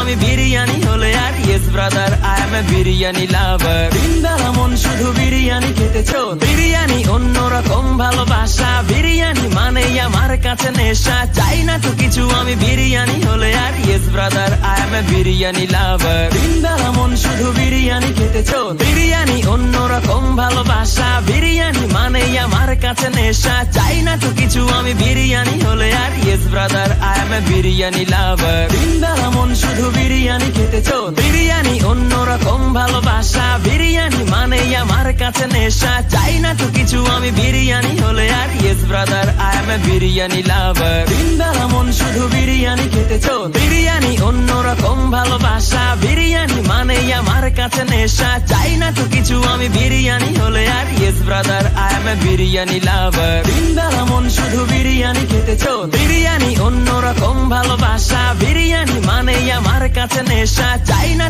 আমি বিরিয়ানি হলে আর yes brother I am a biryani lover দিনবেলা মন শুধু বিরিয়ানি খেতেছো। বিরিয়ানি অন্যরকম ভালোবাসা। বিরিয়ানি মানে আমার কাছে নেশা। চাই না তো কিছু। আমি বিরিয়ানি হলে আর yes brother I am a biryani lover দিনবেলা মন শুধু বিরিয়ানি খেতেছো। বিরিয়ানি অন্যরকম ভালোবাসা। বিরিয়ানি মানে আমার কাছে নেশা। চাই না এ বিরিয়ানি লাভার দিনবেলা মন শুধু বিরিয়ানি খেতেছো বিরিয়ানি অন্যরকম ভালোবাসা। বিরিয়ানি মানে আমার কাছে নেশা। চাই না তো কিছু, আমি বিরিয়ানি হলে আর yes brother I am a biryani lover দিনবেলা মন শুধু বিরিয়ানি খেতেছো বিরিয়ানি অন্যরকম ভালোবাসা। বিরিয়ানি মানে আমার কাছে নেশা। চাই না তো কিছু, আমি বিরিয়ানি হলে আর yes brother I am a biryani lover দিনবেলা মন শুধু অন্যরকম ভালোবাসা বিরিয়ানি মানে আমার কাছে নেশা। চাই না